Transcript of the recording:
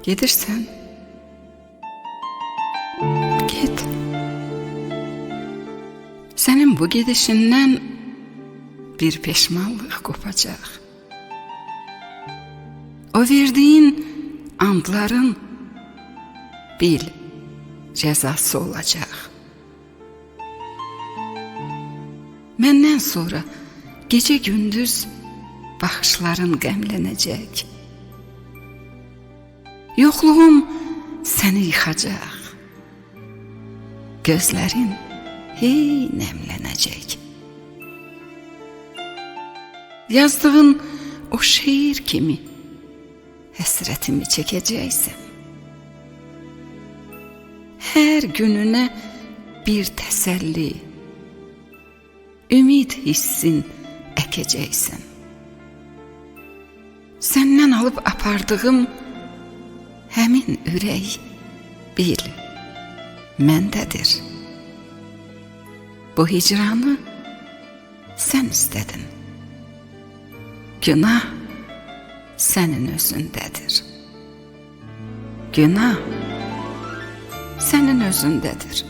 Gedirsən, get. Sənin bu gedişindən bir peşmanlıq qopacaq. O verdiyin andların bil cəzası olacaq. Məndən sonra gecə gündüz baxışların qəmlənəcək. Yoxluğum səni yıxacaq. Gözlərin hey nəmlənəcək. Yazdığın o şeir kimi həsrətimi çəkəcəksən. Hər gününə bir təsəlli, ümid hissin əkəcəksən. Səndən alıb apardığım həmin ürək bil məndədir. Bu hicranı sən istədin. Günah sənin özündədir. Günah sənin özündədir.